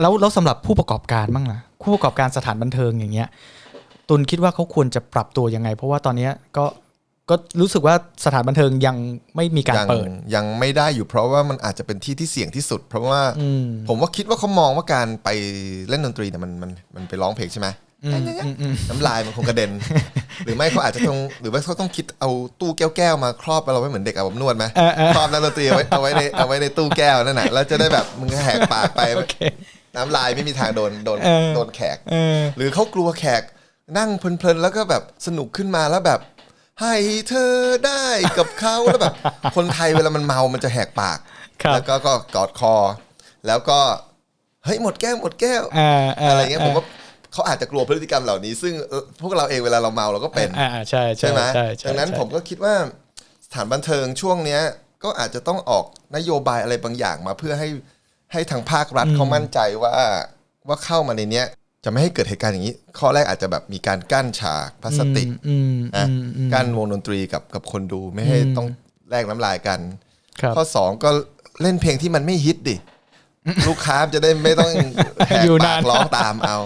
แล้วแล้วสำหรับผู้ประกอบการบ้างล่ะผู้ประกอบการสถานบันเทิงอย่างเงี้ยตุนคิดว่าเขาควรจะปรับตัวยังไง เพราะว่าตอนเนี้ยก็ก็รู้สึกว่าสถานบันเทิงยังไม่มีการยังเปิด ยังไม่ได้อยู่เพราะว่ามันอาจจะเป็นที่ที่เสี่ยงที่สุด เพราะว่าอืม ผมว่าคิดว่าเขามองว่าการไปเล่นดนตรีเนี่ยมันมันมันไปร้องเพลงใช่ไหมอืมอืมอืมน้ำลายมันคงกระเด็น หรือไม่เขาอาจจะต้องหรือว่าเขาต้องคิดเอาตู้แก้วแก้วๆมาครอบเราไว้เหมือนเด็กอาบอบนวดไหมเออเออครอบนักดนตรีเอาไว้เอาไว้ในเอาไว้ในตู้แก้วนั่นแหละแล้วจะได้แบบมึงก็แหกปากไป โอเค น้ำลายไม่มีทางโดนโดนเออโดนแขกเออหรือเขากลัวแขกนั่งเพลินๆแล้วก็แบบสนุกขึ้นมาแล้วแบบให้เธอได้กับเขาแล้วแบบ คนไทยเวลามันเมามันจะแหกปากครับแล้วก็ก็กอดคอ แล้วก็เฮ้ยหมดแก้วหมดแก้วอ่าาอะไรเงี้ยผมว่าเขาอาจจะกลัวพฤติกรรมเหล่านี้ ซึ่งเอ่อพวกเราเองเวลาเราเมาเราก็เป็นอ่าอ่าใช่ใช่ใช่ไหมใช่ใช่ดังนั้นใช่ผมก็คิดว่าสถานบันเทิงช่วงเนี้ยก็อาจจะต้องออกนโยบายอะไรบางอย่างมาเพื่อให้ ให้ทางภาครัฐเขามั่นใจว่าว่าเข้ามาในเนี้ยจะไม่ให้เกิดเหตุการณ์อย่างนี้ ข้อแรกอาจจะแบบมีการกั้นฉากพลาสติกอืมนะอืมอืมกั้นวงดนตรีกับกับคนดูไม่ให้อืมต้องแลกน้ำลายกันครับข้อสองก็เล่นเพลงที่มันไม่ฮิตดิ ลูกค้าจะได้ไม่ต้องแหกอยู่ปานากนร้องตามเอา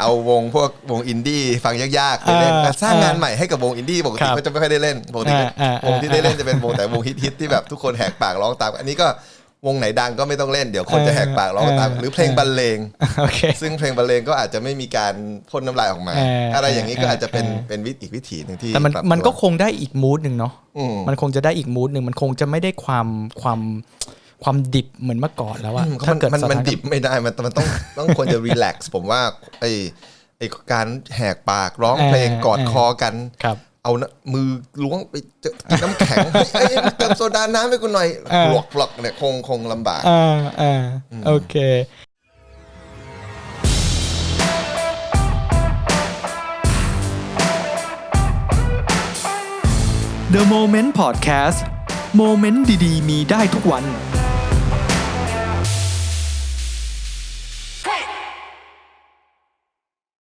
เอาวงพวกวงอินดี้ฟังยากๆไปเล่นอ่าแต่สร้างงานใหม่ให้กับวงอินดี้ปกครัติบเขาจะไม่ค่อยได้เล่นปกติอ่าอ่าวงที่ได้เล่นจะเป็นวงแต่วงฮิตๆที่แบบทุกคนแหกปากร้องตาม อันนี้ก็ วงไหนดังก็ไม่ต้องเล่นเดี๋ยวคนจะแหกปากร้องตามเออหรือเพลงบรรเลงโอเคซึ่งเพลงบรรเลงก็อาจจะไม่มีการพ่นน้ำลายออกมาเออออะไรอย่างนี้ก็อาจจะเป็นเออเป็นวิธีอีกวิถีหนึ่งที่แต่มันปรับมันก็ตัวคงได้อีกมูดหนึ่งเนาะอืมมันคงจะได้อีกมูดหนึ่งมันคงจะไม่ได้ความความความดิบเหมือนเมื่อก่อนแล้วอะอืมถ้าเกิดมันสมันถานดิบไม่ได้มันมันต้องต้องควรจะรีแลกซ์ผมว่าไอไอการแหกปากร้องเพลงกอดคอกันครับ เอานะมือล้วงไปเจอกินน้ำแข็งเฮ้ยเอ้ยเติมโซดาน้ำให้กูหน่อยเออปลอกปลอกเนี่ยคงคงลำบาก อ่าอ่าโอเค The Moment Podcast โมเมนต์ดีๆ มีได้ทุกวัน